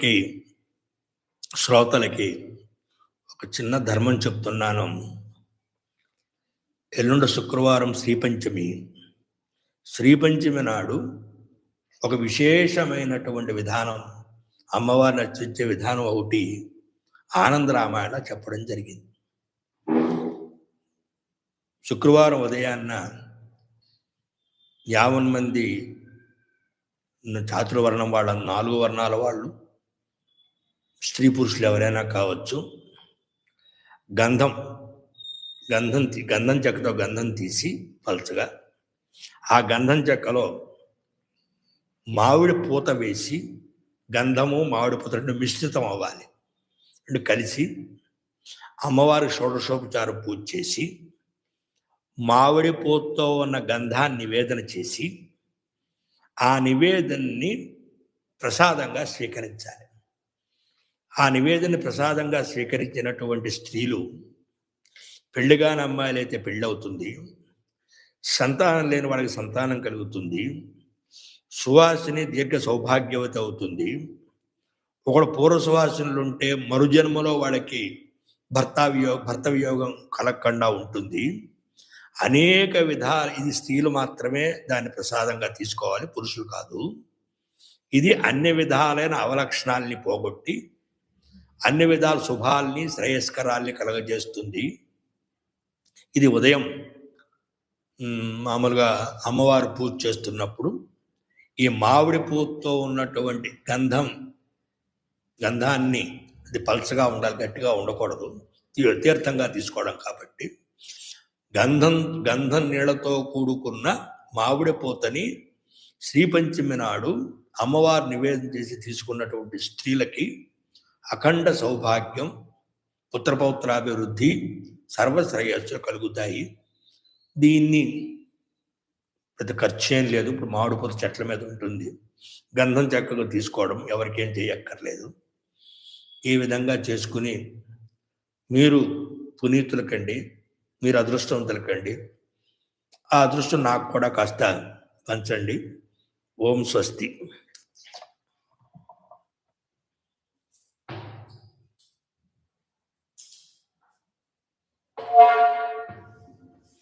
కి శ్రోతలకి ఒక చిన్న ధర్మం చెప్తున్నాను. ఎల్లుండ శుక్రవారం శ్రీపంచమి. శ్రీపంచమి నాడు ఒక విశేషమైనటువంటి విధానం అమ్మవారిని అర్చించే విధానం ఒకటి ఆనంద రామాయణ చెప్పడం జరిగింది. శుక్రవారం ఉదయాన్న యావన్ మంది చాతుర్వర్ణం వాళ్ళ నాలుగు వర్ణాల వాళ్ళు స్త్రీ పురుషులు ఎవరైనా కావచ్చు గంధం గంధం తీ గంధం చెక్కతో గంధం తీసి పలచగా ఆ గంధం చెక్కలో మామిడి పూత వేసి గంధము మామిడి పూత రెండు మిశ్రితం అవ్వాలి. రెండు కలిసి అమ్మవారి షోడశోపచార పూజ చేసి మామిడి పూతతో ఉన్న గంధాన్ని నివేదన చేసి ఆ నివేదనని ప్రసాదంగా స్వీకరించాలి. ఆ నివేదన ప్రసాదంగా స్వీకరించినటువంటి స్త్రీలు పెళ్ళిగాని అమ్మాయిలు అయితే పెళ్ళవుతుంది సంతానం లేని వాళ్ళకి సంతానం కలుగుతుంది సువాసిని దీర్ఘ సౌభాగ్యవతి అవుతుంది. ఒకడు పూర్వ సువాసనలు ఉంటే మరుజన్మలో వాళ్ళకి భర్త వియోగ భర్త వియోగం కలగకుండా ఉంటుంది. అనేక విధాలు ఇది స్త్రీలు మాత్రమే దాన్ని ప్రసాదంగా తీసుకోవాలి పురుషులు కాదు. ఇది అన్ని విధాలైన అవలక్షణాల్ని పోగొట్టి అన్ని విధాల శుభాల్ని శ్రేయస్కరాల్ని కలగజేస్తుంది. ఇది ఉదయం మామూలుగా అమ్మవారు పూజ చేస్తున్నప్పుడు ఈ మామిడి పూతో ఉన్నటువంటి గంధం గంధాన్ని అది పల్చగా ఉండాలి గట్టిగా ఉండకూడదు తీ- తీర్థంగా తీసుకోవడం కాబట్టి గంధం గంధం నీళ్ళతో కూడుకున్న మామిడి పూతని శ్రీపంచమి నాడు అమ్మవారు నివేదన చేసి తీసుకున్నటువంటి స్త్రీలకి అఖండ సౌభాగ్యం పుత్రపౌత్రాభివృద్ధి సర్వశ్రేయస్సు కలుగుతాయి. దీన్ని పెద్ద ఖర్చు ఏం లేదు. ఇప్పుడు మామిడి పూత చెట్ల మీద ఉంటుంది. గంధం చక్కగా తీసుకోవడం ఎవరికేం చేయక్కర్లేదు. ఈ విధంగా చేసుకుని మీరు పునీతులకండి మీరు అదృష్టవంతులకండి. ఆ అదృష్టం నాకు కూడా కాస్త పంచండి. ఓం స్వస్తి.